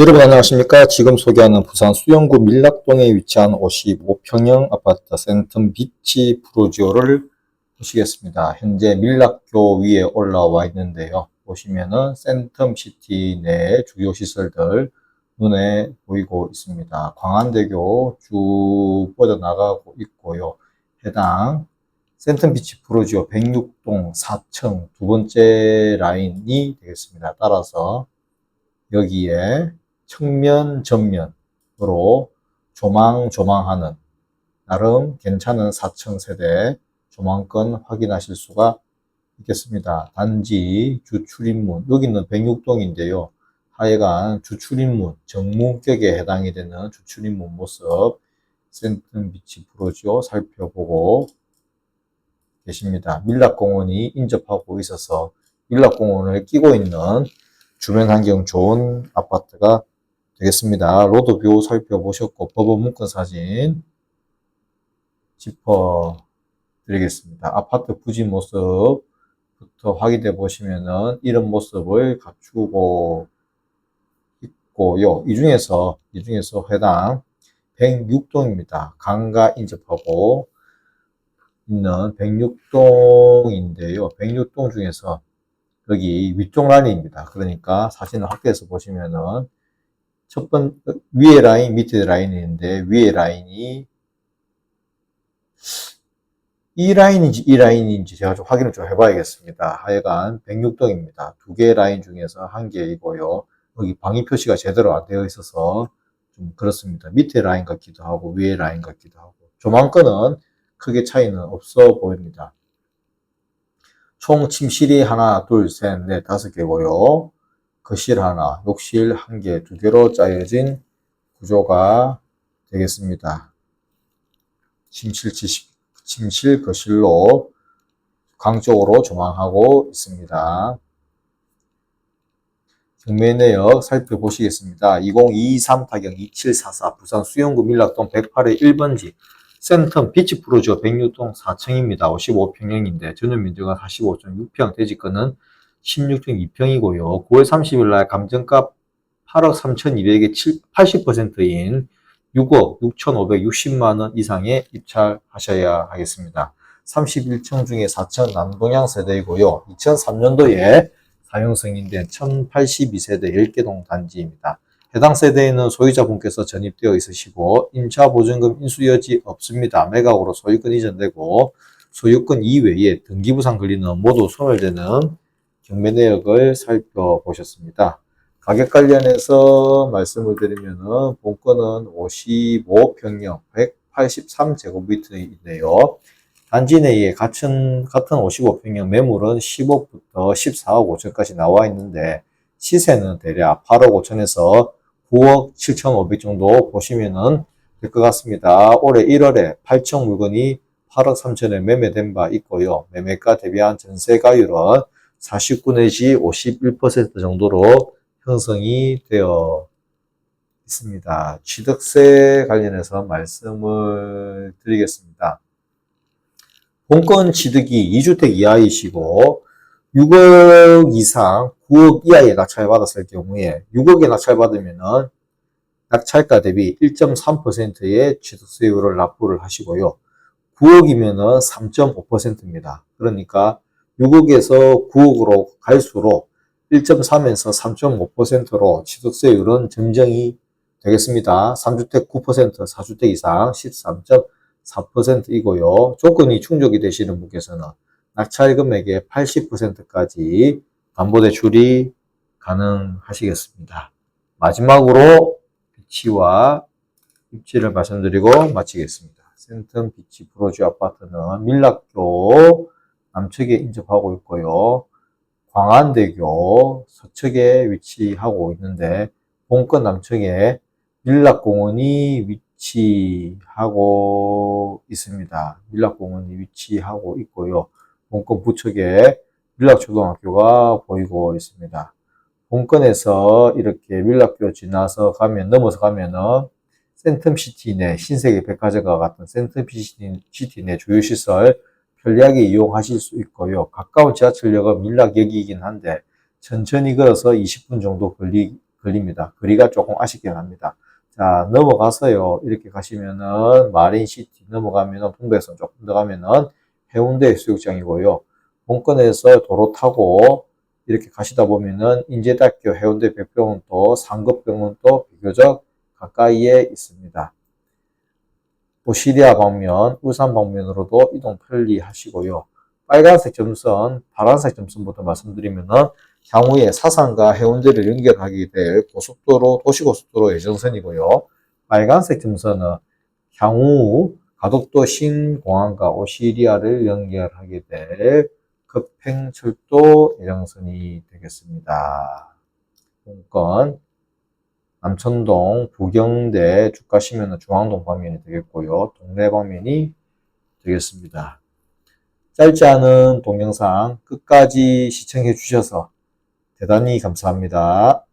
여러분 안녕하십니까? 지금 소개하는 부산 수영구 밀락동에 위치한 55평형 아파트 센텀 비치 프로지오를 보시겠습니다. 현재 밀락교 위에 올라와 있는데요. 보시면은 센텀 시티 내 주요 시설들 눈에 보이고 있습니다. 광안대교 쭉 뻗어나가고 있고요. 해당 센텀 비치 프로지오 106동 4층 두 번째 라인이 되겠습니다. 따라서 여기에 측면 전면으로 조망조망하는 나름 괜찮은 4층 세대 조망권 확인하실 수가 있겠습니다. 단지 주출입문 여기는 106동인데요. 하여간 주출입문 정문격에 해당이 되는 주출입문 모습 센텀 비치 프로지오 살펴보고 계십니다. 밀락공원이 인접하고 있어서 밀락공원을 끼고 있는 주변 환경 좋은 아파트가 되겠습니다. 로드뷰 살펴보셨고 법원 문건 사진 짚어 드리겠습니다. 아파트 부지 모습부터 확인해 보시면은 이런 모습을 갖추고 있고요. 이 중에서 이 중에서 해당 106동입니다. 강가 인접하고 있는 106동인데요. 106동 중에서 여기 위쪽 라인입니다. 그러니까 사진을 확대해서 보시면은 첫 번, 위에 라인, 밑에 라인이 있는데, 위에 라인이 이 라인인지 이 라인인지 제가 좀 확인을 좀 해봐야겠습니다. 하여간 106동입니다. 두 개의 라인 중에서 한 개이고요. 여기 방위 표시가 제대로 안 되어 있어서 좀 그렇습니다. 밑에 라인 같기도 하고, 위에 라인 같기도 하고. 조망권은 크게 차이는 없어 보입니다. 총 침실이 하나, 둘, 셋, 넷, 다섯 개고요. 거실 하나, 욕실 한 개, 두 개로 짜여진 구조가 되겠습니다. 침실, 침실, 거실로 강쪽으로 조망하고 있습니다. 경매 내역 살펴보시겠습니다. 2023 타경 2744 부산 수영구 밀락동 108의 1번지 센텀 비치 프로지오 106동 4층입니다. 55평형인데 전용 면적은 45.6평, 대지권은 16.2평이고요. 9월 30일 날 감정가 8억 3,200에 80%인 6억 6,560만 원 이상에 입찰하셔야 하겠습니다. 31층 중에 4층 남동향 세대이고요. 2003년도에 사용 승인된 1082세대 10개동 단지입니다. 해당 세대에는 소유자분께서 전입되어 있으시고 임차보증금 인수여지 없습니다. 매각으로 소유권 이전되고 소유권 이외에 등기부상 권리는 모두 소멸되는 경매 내역을 살펴보셨습니다. 가격 관련해서 말씀을 드리면은 본건은 55평형 183제곱미터인데요. 단지 내에 같은, 같은 55평형 매물은 10억부터 14억 5천까지 나와 있는데 시세는 대략 8억 5천에서 9억 7천5백 정도 보시면은 될 것 같습니다. 올해 1월에 8천 물건이 8억 3천에 매매된 바 있고요. 매매가 대비한 전세가율은 49 내지 51% 정도로 형성이 되어 있습니다. 취득세 관련해서 말씀을 드리겠습니다. 본건 취득이 2주택 이하이시고 6억 이상 9억 이하에 낙찰 받았을 경우에 6억에 낙찰 받으면은 낙찰가 대비 1.3%의 취득세율을 납부를 하시고요. 9억이면은 3.5%입니다. 그러니까 6억에서 9억으로 갈수록 1.3에서 3.5%로 취득세율은 점정이 되겠습니다. 3주택 9%, 4주택 이상 13.4%이고요. 조건이 충족이 되시는 분께서는 낙찰 금액의 80%까지 담보대출이 가능하시겠습니다. 마지막으로 비치와 입지를 말씀드리고 마치겠습니다. 센텀 비치 프로지 아파트는 밀락교 남측에 인접하고 있고요. 광안대교 서측에 위치하고 있는데 본권 남측에 밀락공원이 위치하고 있습니다. 밀락공원이 위치하고 있고요. 본권 부측에 밀락초등학교가 보이고 있습니다. 본권에서 이렇게 밀락교 지나서 가면 넘어서 가면은 센텀시티 내 신세계 백화점과 같은 센텀시티 내 주요시설 편리하게 이용하실 수 있고요. 가까운 지하철역은 밀락역이긴 한데 천천히 걸어서 20분 정도 걸리, 걸립니다. 거리가 조금 아쉽긴 합니다. 자, 넘어가서요. 이렇게 가시면은 마린시티 넘어가면은 동백선 조금 더 가면은 해운대 해수욕장이고요. 본권에서 도로 타고 이렇게 가시다 보면은 인제대학교 해운대 백병원도 상급병원도 비교적 가까이에 있습니다. 오시리아 방면, 울산 방면으로도 이동 편리하시고요. 빨간색 점선, 파란색 점선부터 말씀드리면은 향후에 사상과 해운대를 연결하게 될 고속도로, 도시고속도로 예정선이고요. 빨간색 점선은 향후 가덕도 신공항과 오시리아를 연결하게 될 급행철도 예정선이 되겠습니다. 본건 남천동, 부경대 쭉 가시면 중앙동 방면이 되겠고요. 동래 방면이 되겠습니다. 짧지 않은 동영상 끝까지 시청해 주셔서 대단히 감사합니다.